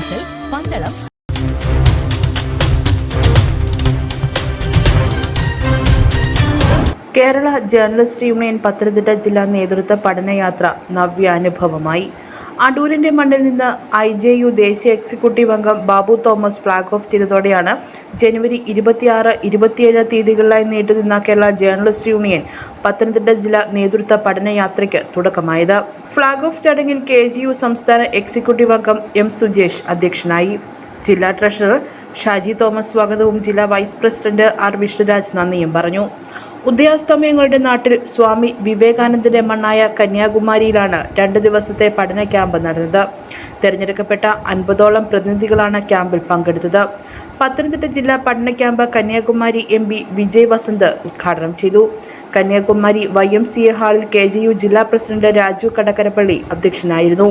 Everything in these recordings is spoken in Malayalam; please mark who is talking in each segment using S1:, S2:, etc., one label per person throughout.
S1: Silks Pandalam
S2: Kerala journalist union Pathanamthitta ജില്ലാ നേതൃത്വ പഠനയാത്ര നവ്യാനുഭവമായി അടൂരിന്റെ മണ്ണിൽ നിന്ന് ഐ ജെ യു ദേശീയ എക്സിക്യൂട്ടീവ് അംഗം ബാബു തോമസ് ഫ്ലാഗ് ഓഫ് ചെയ്തതോടെയാണ് ജനുവരി ഇരുപത്തിയാറ് ഇരുപത്തിയേഴ് തീയതികളിലായി നീണ്ടുനിന്ന കേരള ജേർണലിസ്റ്റ് യൂണിയൻ പത്തനംതിട്ട ജില്ലാ നേതൃത്വ പഠനയാത്രയ്ക്ക് തുടക്കമായത്. ഫ്ളാഗ് ഓഫ് ചടങ്ങിൽ കെ ജി യു സംസ്ഥാന എക്സിക്യൂട്ടീവ് അംഗം എം സുജേഷ് അധ്യക്ഷനായി. ജില്ലാ ട്രഷറർ ഷാജി തോമസ് സ്വാഗതവും ജില്ലാ വൈസ് പ്രസിഡന്റ് ആർ വിഷ്ണുരാജ് നന്ദിയും പറഞ്ഞു. ഉദയാസ്തമയങ്ങളുടെ നാട്ടിൽ സ്വാമി വിവേകാനന്ദന്റെ മണ്ണായ കന്യാകുമാരിയിലാണ് രണ്ട് ദിവസത്തെ പഠന ക്യാമ്പ് നടന്നത്. തെരഞ്ഞെടുക്കപ്പെട്ട അൻപതോളം പ്രതിനിധികളാണ് ക്യാമ്പിൽ പങ്കെടുത്തത്. പത്തനംതിട്ട ജില്ലാ പഠന camp Kanyakumari M P Vijay Vasanth ഉദ്ഘാടനം ചെയ്തു. Kanyakumari Y M C A ഹാളിൽ കെ ജെ യു ജില്ലാ പ്രസിഡന്റ് രാജു കടക്കരപ്പള്ളി അധ്യക്ഷനായിരുന്നു.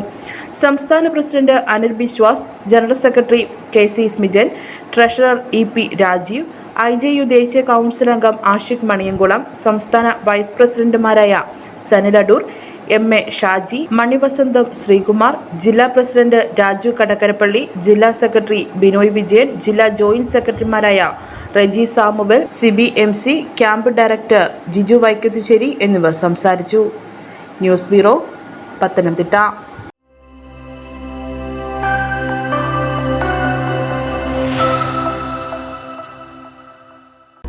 S2: സംസ്ഥാന president Anil Biswas general secretary K C Smijan treasurer E P Rajeev I J U ദേശീയ കൗൺസിൽ അംഗം ആഷിഖ് മണിയങ്കുളം സംസ്ഥാന വൈസ് പ്രസിഡന്റുമാരായ സനിൽ അടൂർ എം എ ഷാജി മണിവസന്തം ശ്രീകുമാർ ജില്ലാ പ്രസിഡന്റ് രാജു കടക്കരപ്പള്ളി ജില്ലാ സെക്രട്ടറി ബിനോയ് വിജയൻ ജില്ലാ ജോയിന്റ് സെക്രട്ടറിമാരായ Reji Samuel Sibi M C camp director Jiju Vaikathussery എന്നിവർ സംസാരിച്ചു. News bureau Pathanamthitta.